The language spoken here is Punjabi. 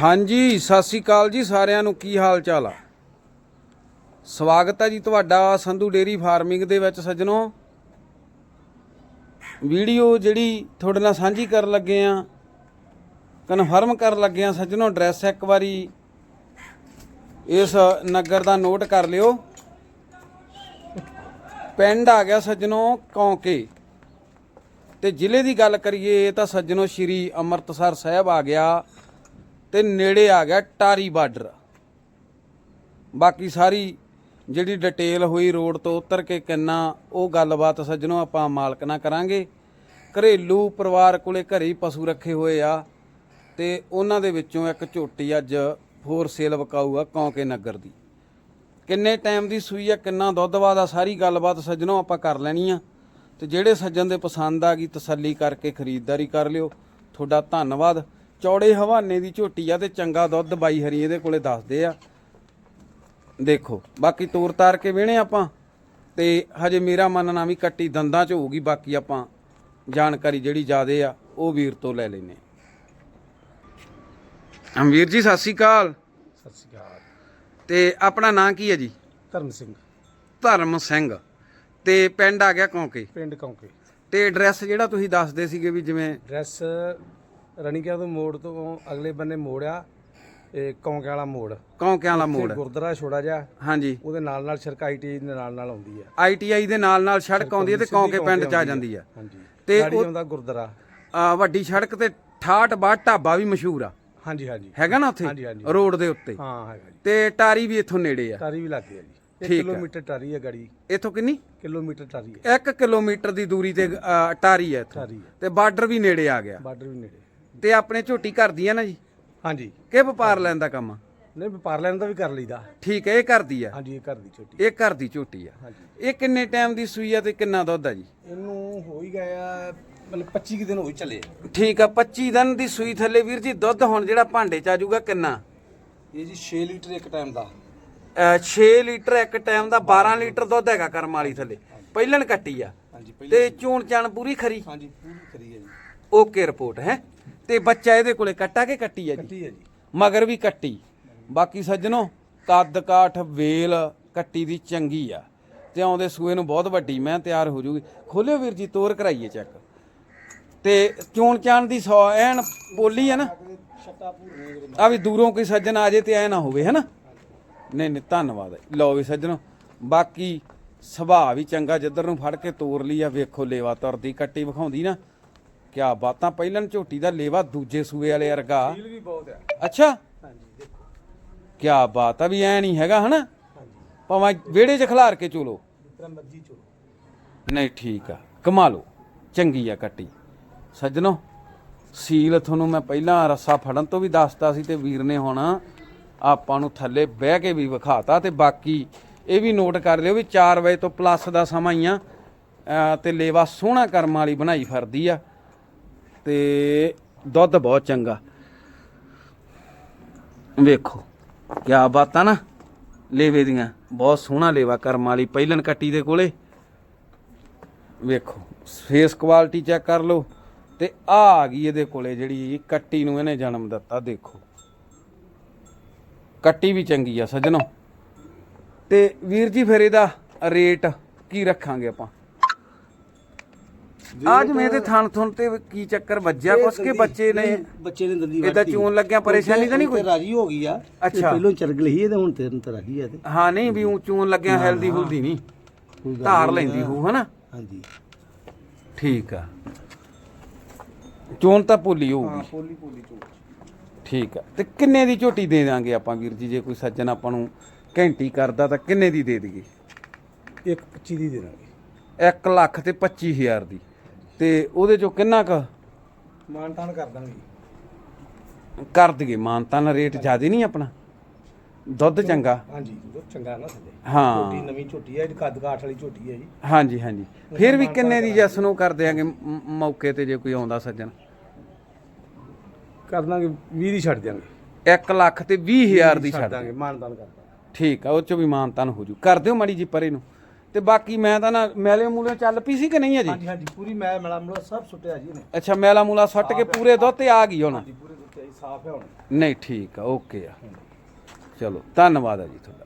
ਹਾਂਜੀ, ਸਤਿ ਸ੍ਰੀ ਅਕਾਲ ਜੀ ਸਾਰਿਆਂ ਨੂੰ। ਕੀ ਹਾਲ ਚਾਲ ਆ? ਸਵਾਗਤ ਹੈ ਜੀ ਤੁਹਾਡਾ ਸੰਧੂ ਡੇਰੀ ਫਾਰਮਿੰਗ ਦੇ ਵਿੱਚ ਸੱਜਣੋ। ਵੀਡੀਓ ਜਿਹੜੀ ਤੁਹਾਡੇ ਨਾਲ ਸਾਂਝੀ ਕਰਨ ਲੱਗੇ ਆ ਕਨਫਰਮ ਕਰਨ ਲੱਗੇ ਆ ਸੱਜਣੋ ਐਡਰੈਸ ਇੱਕ ਵਾਰੀ ਇਸ ਨਗਰ ਦਾ ਨੋਟ ਕਰ ਲਿਓ। ਪਿੰਡ ਆ ਗਿਆ ਸੱਜਣੋ ਕੌਂਕੇ। ਤੇ ਜ਼ਿਲ੍ਹੇ ਦੀ ਗੱਲ ਕਰੀਏ ਤਾਂ ਸੱਜਣੋ ਸ਼੍ਰੀ ਅੰਮ੍ਰਿਤਸਰ ਸਾਹਿਬ ਆ ਗਿਆ। ਤੇ ਨੇੜੇ ਆ ਗਿਆ ਟਾਰੀ ਬਾਰਡਰ। ਬਾਕੀ ਸਾਰੀ ਜਿਹੜੀ ਡਿਟੇਲ ਹੋਈ ਰੋਡ ਤੋਂ ਉਤਰ ਕੇ ਕਿੰਨਾ, ਉਹ ਗੱਲਬਾਤ ਸੱਜਣੋ ਆਪਾਂ ਮਾਲਕ ਨਾਲ ਕਰਾਂਗੇ। ਘਰੇਲੂ ਪਰਿਵਾਰ ਕੋਲੇ ਘਰੇ ਹੀ ਪਸ਼ੂ ਰੱਖੇ ਹੋਏ ਆ ਤੇ ਉਹਨਾਂ ਦੇ ਵਿੱਚੋਂ ਇੱਕ ਝੋਟੀ ਅੱਜ ਫੋਰ ਸੇਲ ਵਿਕਾਊ ਆ ਕੌਂਕੇ ਨਗਰ ਦੀ। ਕਿੰਨੇ ਟਾਈਮ ਦੀ ਸੂਈ ਆ, ਕਿੰਨਾ ਦੁੱਧ ਵਾਦਾ ਸਾਰੀ ਗੱਲਬਾਤ ਸੱਜਣੋ ਆਪਾਂ ਕਰ ਲੈਣੀ ਆ। ਤੇ ਜਿਹੜੇ ਸੱਜਣ ਦੇ ਪਸੰਦ ਆ ਗਈ ਤਸੱਲੀ ਕਰਕੇ ਖਰੀਦਦਾਰੀ ਕਰ ਲਿਓ। ਤੁਹਾਡਾ ਧੰਨਵਾਦ। ਚੌੜੇ ਹਵਾਨੇ ਦੀ ਝੋਟੀ ਆ ਤੇ ਚੰਗਾ ਦੁੱਧ ਬਾਈ ਹਰੀ ਇਹਦੇ ਕੋਲੇ ਦੱਸਦੇ ਆ। ਦੇਖੋ ਬਾਕੀ ਤੋਰ ਤਾਰ ਕੇ ਵੇਣੇ ਆਪਾਂ ਤੇ ਹਜੇ ਮੇਰਾ ਮੰਨਣਾ ਵੀ ਕੱਟੀ ਦੰਦਾਂ ਚ ਹੋਊਗੀ ਬਾਕੀ ਆਪਾਂ ਜਾਣਕਾਰੀ ਜਿਹੜੀ ਜ਼ਿਆਦੇ ਆ ਉਹ ਵੀਰ ਤੋਂ ਲੈ ਲੈਨੇ ਵੀਰ ਜੀ ਸਤਿ ਸ਼੍ਰੀ ਅਕਾਲ। ਸਤਿ ਸ਼੍ਰੀ ਅਕਾਲ। ਤੇ ਆਪਣਾ ਨਾਂ ਕੀ ਹੈ ਜੀ? ਧਰਮ ਸਿੰਘ। ਧਰਮ ਸਿੰਘ। ਤੇ ਪਿੰਡ ਆ ਗਿਆ ਕੌਂਕੇ? ਪਿੰਡ ਕੌਂਕੇ। ਤੇ ਐਡਰੈਸ ਜਿਹੜਾ ਤੁਸੀਂ ਦੱਸਦੇ ਸੀਗੇ ਵੀ ਜਿਵੇਂ ਐਡਰੈਸ ਰਣੀਕਿਆ ਤੋਂ ਮੋੜ ਤੋਂ ਅਗਲੇ ਬੰਨੇ ਮੋੜ ਆ ਇਹ ਕੌਂਕੇ ਵਾਲਾ ਮੋੜ। ਕੌਂਕਿਆਂ ਵਾਲਾ ਮੋੜ। ਗੁਰਦੁਆਰਾ ਛੋੜਾ ਜਾ ਹਾਂਜੀ। ਉਹਦੇ ਨਾਲ ਨਾਲ ਸਰਕਾਈ ਟੀ ਦੇ ਨਾਲ ਨਾਲ ਆਉਂਦੀ ਆ। ਆਈਟੀਆਈ ਦੇ ਨਾਲ ਨਾਲ ਸੜਕ ਆਉਂਦੀ ਹੈ ਤੇ ਕੌਂਕੇ ਪਿੰਡ ਚ ਆ ਜਾਂਦੀ ਆ। ਹਾਂਜੀ। ਤੇ ਉਹ- ਆਉਂਦਾ ਗੁਰਦੁਆਰਾ। ਆ, ਵੱਡੀ ਸੜਕ ਤੇ 68 ਬਾਟ ਢਾਬਾ ਵੀ ਮਸ਼ਹੂਰ ਆ। ਹਾਂਜੀ ਹਾਂਜੀ। ਹੈਗਾ ਨਾ ਉੱਥੇ? ਹਾਂਜੀ। ਰੋਡ ਦੇ ਉੱਤੇ। ਹਾਂ ਹੈਗਾ ਜੀ। ਤੇ ਟਾਰੀ ਵੀ ਇੱਥੋਂ ਨੇੜੇ ਆ। ਟਾਰੀ ਵੀ ਲੱਗੇ ਆ ਜੀ। 1 ਠੀਕ ਆ। ਕਿਲੋਮੀਟਰ ਟਾਰੀ ਹੈ ਗੜੀ। ਇੱਥੋਂ ਕਿੰਨੀ? ਕਿਲੋਮੀਟਰ ਟਾਰੀ ਹੈ 1 ਕਿਲੋਮੀਟਰ ਦੀ ਦੂਰੀ ਤੇ ਅ, ਟਾਰੀ ਹੈ ਇੱਥੋਂ। ਟਾਰੀ ਹੈ ਤੇ ਬਾਰਡਰ ਵੀ ਨੇੜੇ ਆ ਗਿਆ। ਬਾਰਡਰ ਵੀ ਨੇੜੇ। ਤੇ ਆਪਣੇ ਝੋਟੀ ਕਰਦੀ ਆ ਨਾ ਜੀ? ਹਾਂਜੀ। ਕਿ ਵਪਾਰ ਲੈਣ ਦਾ ਕੰਮ ਆ? ਨਹੀਂ ਵਪਾਰ ਲੈਣ ਦਾ ਵੀ ਕਰ ਲਈਦਾ। ਠੀਕ ਹੈ ਇਹ ਕਰਦੀ ਆ? ਹਾਂਜੀ ਇਹ ਘਰ ਦੀ ਛੋਟੀ ਇਹ ਘਰ ਦੀ ਝੋਟੀ ਆ। ਹਾਂਜੀ। ਇਹ ਕਿੰਨੇ ਟਾਈਮ ਦੀ ਸੂਈ ਆ ਤੇ ਕਿੰਨਾ ਦੁੱਧ ਆ ਜੀ? ਇਹਨੂੰ ਹੋ ਹੀ ਗਿਆ ਮਤਲਬ 25 ਕੁ ਦਿਨ ਹੋ ਹੀ ਚੱਲੇ ਠੀਕ ਆ 25 ਦਿਨ ਦੀ ਸੂਈ ਥੱਲੇ ਵੀਰ ਜੀ ਦੁੱਧ ਹੁਣ ਜਿਹੜਾ ਭਾਂਡੇ ਚ ਆ ਜਾਊਗਾ ਕਿੰਨਾ? ਇਹ ਜੀ 6 ਲੀਟਰ ਇੱਕ ਟਾਈਮ ਦਾ। 6 ਲੀਟਰ ਇੱਕ ਟਾਈਮ ਦਾ 12 ਲੀਟਰ ਦੁੱਧ ਹੈਗਾ ਕਰਮ ਵਾਲੀ ਥੱਲੇ। ਪਹਿਲਣ ਕੱਟੀ ਆ। ਤੇ ਚੂਣ ਚਾਣ ਪੂਰੀ ਖਰੀ? ਹਾਂਜੀ ਪੂਰੀ ਕਰੀ ਹੈ ਜੀ। ਓਕੇ ਰਿਪੋਰਟ ਹੈ? ਤੇ ਬੱਚਾ ਇਹਦੇ ਕੋਲੇ ਕੱਟਾ ਕੇ ਕੱਟੀ ਆ ਜੀ? ਕੱਟੀ ਹੈ ਜੀ। ਮਗਰ ਵੀ ਕੱਟੀ। ਬਾਕੀ ਸੱਜਣੋ ਕੱਦ ਕਾਠ ਵੇਲ ਕੱਟੀ ਦੀ ਚੰਗੀ ਆ। ਤੇ ਆਉਂਦੇ ਸੂਏ ਨੂੰ ਬਹੁਤ ਵੱਡੀ ਮੈਂ ਤਿਆਰ ਹੋ ਜੂਗੀ। ਖੋਲਿਓ ਵੀਰ ਜੀ ਤੋਰ ਕਰਾਈਏ ਚੈੱਕ। ਤੇ ਚੂਣ ਚਾਣ ਦੀ ਸੌ ਐਨ ਬੋਲੀ ਆ ਨਾ। ਆ ਵੀ ਦੂਰੋਂ ਕੋਈ ਸੱਜਣ ਆ ਜੇ ਤੇ ਐ ਨਾ ਹੋਵੇ ਹੈਨਾ? ਨਹੀਂ ਨਹੀਂ ਧੰਨਵਾਦ। ਲਓ ਵੀ ਸੱਜਣੋ ਬਾਕੀ ਸੁਭਾਅ ਵੀ ਚੰਗਾ ਜਿੱਧਰ ਨੂੰ ਫੜ ਕੇ ਤੋਰ ਲਈ ਆ ਵੇਖੋ ਲੇਵਾ ਤੁਰਦੀ ਕੱਟੀ ਵਿਖਾਉਂਦੀ ਨਾ। ਕਿਆ ਬਾਤਾਂ ਪਹਿਲਾਂ ਝੋਟੀ ਦਾ ਲੇਵਾ ਦੂਜੇ ਸੂਏ ਵਾਲੇ ਵਰਗਾ। ਫੀਲ ਵੀ ਬਹੁਤ ਹੈ ਅੱਛਾ? ਹਾਂਜੀ ਦੇਖੋ। ਕਿਆ ਬਾਤ ਆ ਵੀ ਐ ਨਹੀਂ ਹੈਗਾ ਹਨਾ? ਹਾਂਜੀ। ਭਾਵੇਂ ਵਿਹੜੇ 'ਚ ਖਿਲਾਰ ਕੇ ਚੋਲੋ। ਜਿਤਨਾ ਮਰਜ਼ੀ ਚੋ ਨਹੀਂ ਠੀਕ ਆ। ਕਮਾ ਲਓ। ਚੰਗੀ ਆ ਕੱਟੀ। ਸੱਜਣੋ ਸੀਲ ਤੁਹਾਨੂੰ ਮੈਂ ਪਹਿਲਾਂ ਰੱਸਾ ਫੜਨ ਤੋਂ ਵੀ ਦੱਸਤਾ ਸੀ ਤੇ ਵੀਰ ਨੇ ਹੁਣ ਆਪਾਂ ਨੂੰ ਥੱਲੇ ਬਹਿ ਕੇ ਵੀ ਵਿਖਾਤਾ ਤੇ ਬਾਕੀ ਇਹ ਵੀ ਨੋਟ ਕਰ ਲਿਓ ਵੀ 4 ਵਜੇ ਤੋਂ ਪਲੱਸ ਦਾ ਸਮਾਂ ਹੀ ਆ। ਅਹ ਤੇ ਲੇਵਾ ਸੋਹਣਾ ਕਰਮ ਵਾਲੀ ਬਣਾਈ ਫਿਰਦੀ ਆ। ਤੇ ਦੁੱਧ ਬਹੁਤ ਚੰਗਾ। ਵੇਖੋ, ਕਿਆ ਬਾਤਾਂ ਨਾ। ਲੇਵੇ ਦੀਆਂ, ਬਹੁਤ ਸੋਹਣਾ ਲੇਵਾ ਕਰਮ ਵਾਲੀ ਪਹਿਲਣ ਕੱਟੀ ਦੇ ਕੋਲੇ। ਵੇਖੋ ਫੇਸ ਕੁਆਲਿਟੀ ਚੈੱਕ ਕਰ ਲਓ, ਤੇ ਆ ਆ ਗਈ ਇਹਦੇ ਕੋਲੇ ਜਿਹੜੀ ਕੱਟੀ ਨੂੰ ਇਹਨੇ ਜਨਮ ਦਿੱਤਾ, ਦੇਖੋ। ਕੱਟੀ ਵੀ ਚੰਗੀ ਆ ਸੱਜਣੋ। ਤੇ ਵੀਰ ਜੀ, ਫਿਰ ਇਹਦਾ ਰੇਟ ਕੀ ਰੱਖਾਂਗੇ ਆਪਾਂ? ਅੱਜ ਮੇਰੇ ਤੇ ਥਣ ਥਣ ਤੇ ਕੀ ਚੱਕਰ ਵੱਜਿਆ? ਕੁਛ ਕੇ ਬੱਚੇ ਨੇ? ਬੱਚੇ ਨੇ ਦੰਦੀ ਇਹਦਾ ਚੂਨ ਲੱਗਿਆ ਪਰੇਸ਼ਾਨੀ ਤਾਂ ਨਹੀਂ ਕੋਈ? ਰਾਜੀ ਹੋ ਗਈ ਆ। ਅੱਛਾ। ਪਹਿਲੋਂ ਚਰਗ ਲਈ ਇਹਦੇ ਹੁਣ ਤੇਰਨ ਤੇ ਰਾਜੀ ਆ ਤੇ ਹਾਂ ਨਹੀਂ ਵੀ ਊਂ ਚੂਨ ਲੱਗਿਆ ਹੈਲਦੀ ਹੁਲਦੀ ਨਹੀਂ। ਧਾਰ ਲੈਂਦੀ ਹੂ ਹਨਾ? ਹਾਂਜੀ। ਠੀਕ ਆ। ਚੋਣ ਤਾਂ ਭੁੱਲੀ ਹੋਊਗੀ। ਪੋਲੀ ਪੋਲੀ ਚੋ ਠੀਕ ਆ। ਤੇ ਕਿੰਨੇ ਦੀ ਝੋਟੀ ਦੇ ਦਾਂਗੇ ਆਪਾਂ ਵੀਰ ਜੀ? ਜੇ ਕੋਈ ਸੱਜਣ ਆਪਾਂ ਨੂੰ ਘੰਟੀ ਕਰਦਾ ਤਾਂ ਕਿੰਨੇ ਦੀ ਦੇ ਦਈਏ? ਇੱਕ 25 ਦੀ ਦੇ ਦਾਂਗੇ। 1 ਲੱਖ ਤੇ 25000 ਦੀ। ਤੇ ਉਹਦੇ ਚੋਂ ਕਿੰਨਾ ਕ ਮਾਨ ਤਾਨ ਕਰ ਦਾਂਗੇ। ਕਰ ਦਈਏ? ਮਾਨਤਾ ਨਾਲ ਰੇਟ ਜ਼ਿਆਦਾ ਨਹੀਂ ਆਪਣਾ? ਦੁੱਧ ਚੰਗਾ? ਹਾਂਜੀ ਦੁੱਧ ਚੰਗਾ ਨਾ ਥੱਲੇ ਹਾਂ। ਝੋਟੀ ਨਵੀਂ ਝੋਟੀ ਹੈ ਕੱਦ ਕਾਠ ਵਾਲੀ ਝੋਟੀ ਹੈ ਜੀ। ਹਾਂਜੀ ਹਾਂਜੀ। ਫਿਰ ਵੀ ਕਿੰਨੇ ਦੀ ਜਸ ਨੂੰ ਕਰ ਦਿਆਂਗੇ ਮ- ਮੌਕੇ ਤੇ ਜੇ ਕੋਈ ਆਉਂਦਾ ਸੱਜਣ? ਕਰ ਦਾਂਗੇ 20 ਦੀ ਛੱਡ ਦਿਆਂਗੇ। 1 ਲੱਖ ਤੇ 20000 ਦੀ ਛੱਡ ਦਾਂਗੇ ਮਾਨ ਤਾਨ ਕਰ ਦਾਂਗੇ। ਠੀਕ ਆ ਉਹ ਚੋਂ ਵੀ ਮਾਨਤਾਨ ਹੋ ਜੂ। ਕਰ ਦਿਓ ਮਾੜੀ ਜੀ ਪਰੇ ਨੂੰ। ਤੇ ਬਾਕੀ ਮੈਂ ਤਾਂ ਨਾ ਮੈਲੇ ਮੂਲੇ ਚੱਲ ਪਈ ਸੀ ਕਿ ਨਹੀਂ ਹਾਂਜੀ ਹਾਂਜੀ ਪੂਰੀ ਮੈਂ ਮਲਾ ਮਲਾ ਸਭ ਸੁੱਟਿਆ ਜੀ ਨੇ ਅੱਛਾ ਮੈਲਾ ਮੂਲਾ ਸੱਟ ਕੇ ਪੂਰੇ ਦੁੱਧ ਤੇ ਆ ਗਈ ਹੁਣ? ਪੂਰੇ ਦੁੱਤੇ ਆਈ ਸਾਫ਼ ਹੈ ਹੁਣ। ਨਹੀਂ ਠੀਕ ਆ ਓਕੇ ਆ। ਚਲੋ ਧੰਨਵਾਦ ਆ ਜੀ ਤੁਹਾਡਾ।